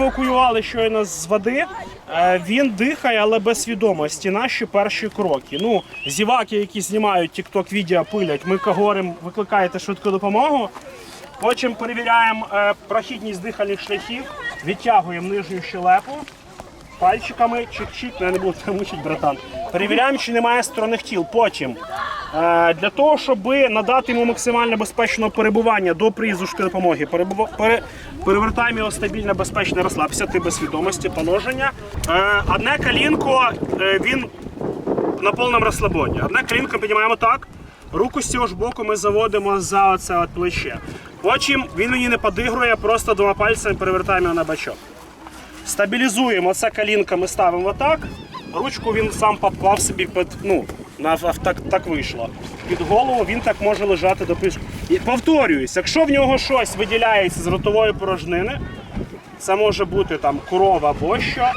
Евакуювали щойно з води. Е, Він дихає, але без свідомості. Наші перші кроки. Ну, зіваки, які знімають тік-ток відео, пилять. Ми говоримо, викликаєте швидку допомогу. Потім перевіряємо е, прохідність дихальних шляхів, відтягуємо нижню щелепу пальчиками, чик-чик, ну, я не буду мучити, братан. Перевіряємо, чи немає сторонних тіл. Потім для того, щоб надати йому максимально безпечного перебування до приїзду швидкої допомоги, перебува- пере, перевертаємо його стабільно, безпечно, розслабся, ти без свідомості, положення. Е, одне колінко, е, він на повному розслабоні. Одне колінко піднімаємо так. Руку з цього ж боку ми заводимо за оце от плече. Потім він мені не подигрує, просто двома пальцями перевертаємо його на бачок. Стабілізуємо це колінко, ми ставимо отак. Ручку він сам поклав собі під, ну, так, так вийшло. Під голову він так може лежати до писку. І повторююсь, якщо в нього щось виділяється з ротової порожнини, це може бути там корова або що,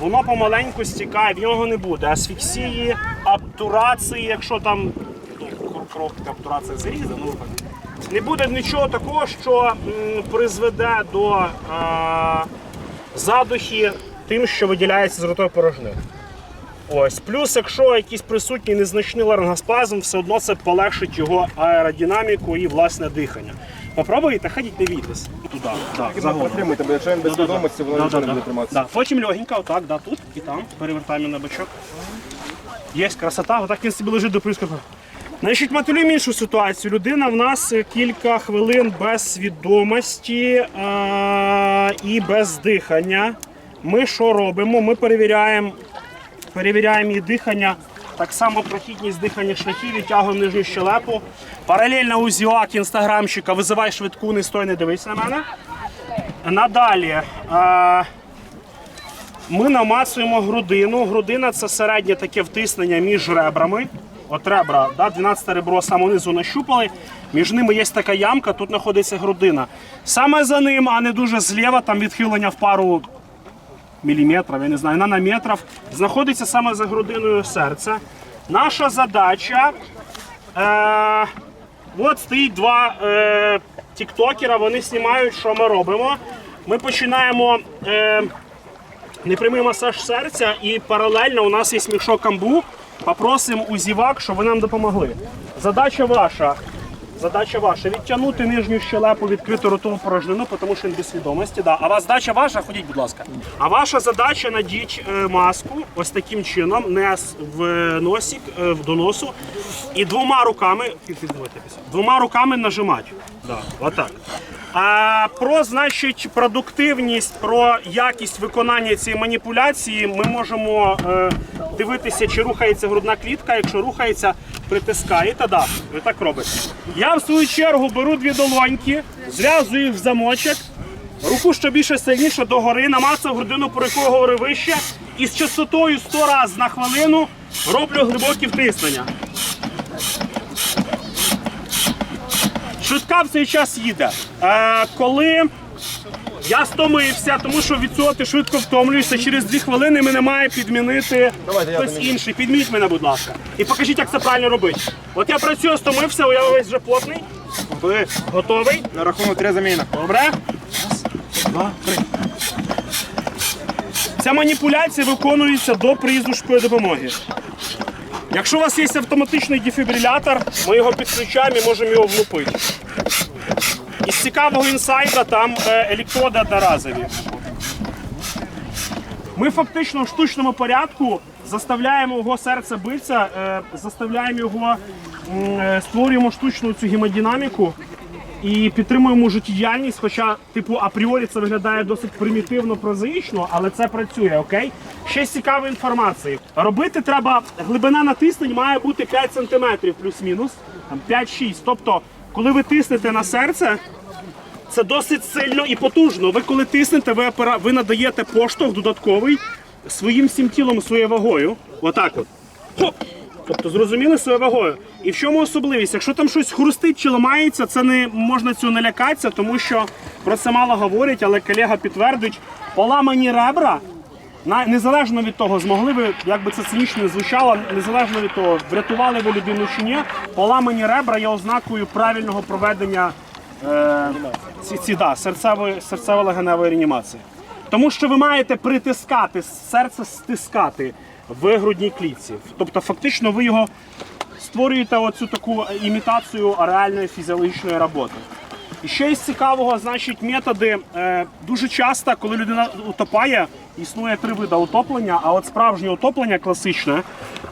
воно помаленьку стікає, в нього не буде асфіксії, обтурації, якщо там ну, кров така обтурація зарізана, ну так. Не буде нічого такого, що м, призведе до е, задухи тим, що виділяється з ротової порожнини. Ось, плюс, якщо якийсь присутній незначний ларингоспазм, все одно це полегшить його аеродинаміку і власне дихання. Попробуйте, ходіть, не бійтесь. Туди, за. Підтримуйте, бо якщо він без свідомості, воно нічого не буде триматися. Да. Потім легенько, отак, да, тут і там. Перевертаємо на бочок. Є красота, отак він собі лежить до прископу. Значить, моделюємо іншу ситуацію. Людина в нас кілька хвилин без свідомості е- і без дихання. Ми що робимо? Ми перевіряємо, перевіряємо її дихання. Так само прохідність дихання шляхів, відтягуємо нижню щелепу. Паралельно у зіак інстаграмщика визивай швидку, не стой, не дивись на мене. Надалі. Е- ми намацуємо грудину. Грудина це середнє таке втиснення між ребрами. От ребра, да, 12 ребро саме низу нащупали. Між ними є така ямка, тут знаходиться грудина. Саме за ним, а не дуже зліва, там відхилення в пару міліметрів, я не знаю, нанометрів, знаходиться саме за грудиною серця. Наша задача. Е, от стоїть два е, тіктокера, вони знімають, що ми робимо. Ми починаємо. Е, непрямий масаж серця і паралельно у нас є мішок камбу. Попросимо у зівак, щоб ви нам допомогли. Задача ваша. Задача ваша відтягнути нижню щелепу відкриту ротову порожнину, тому що він без свідомості. Да. А вас задача ваша, ходіть, будь ласка. А ваша задача надіть е, маску ось таким чином, не в носик, е, до носу, і двома руками, двома руками нажимати. Да, отак. А про значить продуктивність, про якість виконання цієї маніпуляції ми можемо е, дивитися, чи рухається грудна клітка. Якщо рухається, притискаєте, да, ви так робите. Я в свою чергу беру дві долоньки, зв'язую їх в замочок, руку ще більше сильніше догори, намацав грудину, про яку говорив вище, і з частотою 100 разів на хвилину роблю глибокі втиснення. Швидка в цей час їде. Е, коли я стомився, тому що від цього ти швидко втомлюєшся, через дві хвилини мене має підмінити Давайте я хтось інший. Підмініть мене, будь ласка. І покажіть, як це правильно робити. От я працюю, стомився, я весь вже плотний. Ви готовий? На рахунок три заміна. Добре. Раз, два, три. Ця маніпуляція виконується до приїзду швидкої допомоги. Якщо у вас є автоматичний дефібрилятор, ми його підключаємо і можемо його влупити. Із цікавого інсайда там е, електроди одноразові. Ми фактично в штучному порядку заставляємо його серце битися, е, заставляємо його, е, створюємо штучну цю гемодинаміку і підтримуємо життєдіяльність, хоча, типу, апріорі це виглядає досить примітивно, прозаїчно, але це працює, окей? Ще з цікавої інформації. Робити треба, глибина натиснень має бути 5 см плюс-мінус, там 5-6. Тобто, коли ви тиснете на серце, це досить сильно і потужно. Ви коли тиснете, ви, опера- ви надаєте поштовх додатковий своїм всім тілом, своєю вагою. Отак от. Хоп! Тобто зрозуміли своєю вагою. І в чому особливість? Якщо там щось хрустить чи ламається, це не можна цього не лякатися, тому що про це мало говорять, але колега підтвердить, поламані ребра. Незалежно від того, змогли ви, як би це цинічно не звучало, незалежно від того, врятували ви людину чи ні, поламані ребра є ознакою правильного проведення е, ці, ці, да, серцево-легеневої реанімації. Тому що ви маєте притискати, серце стискати в грудній клітці. Тобто, фактично, ви його створюєте оцю таку імітацію реальної фізіологічної роботи. І ще із цікавого, значить, методи е, дуже часто, коли людина утопає, існує три види утоплення, а от справжнє утоплення класичне,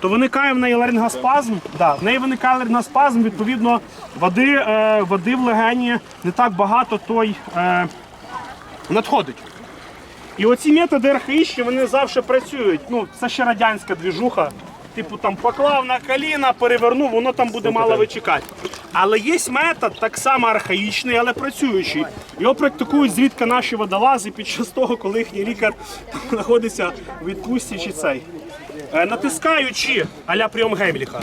то виникає в неї ларингоспазм. Да, в неї виникає ларингоспазм, відповідно, води, е, води в легені не так багато той е, надходить. І оці методи архаїчні, вони завжди працюють. Ну, це ще радянська двіжуха. Типу там поклав на коліна, перевернув, воно там буде мало вичекати. Але є метод так само архаїчний, але працюючий. Його практикують звідки наші водолази під час того, коли їхній лікар знаходиться в відпустці чи цей. Е, Натискаючи аля прийом Гемліха,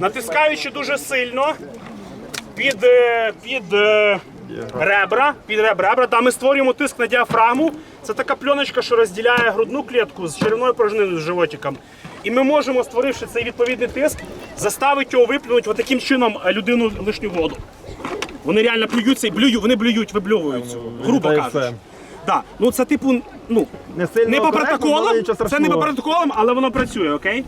натискаючи дуже сильно під, е, під е, ребра, під ребра, ребра, да, ми створюємо тиск на діафрагму. Це така пленочка, що розділяє грудну клітку з черевною порожниною з животиком. І ми можемо, створивши цей відповідний тиск, заставити його виплюнути от таким чином е, людину лишню воду. Вони реально плюються і блюють, вони блюють, вибльовують грубо кажучи. Да. Ну це типу, ну Не не по протоколам, це не по протоколам, але воно працює, окей?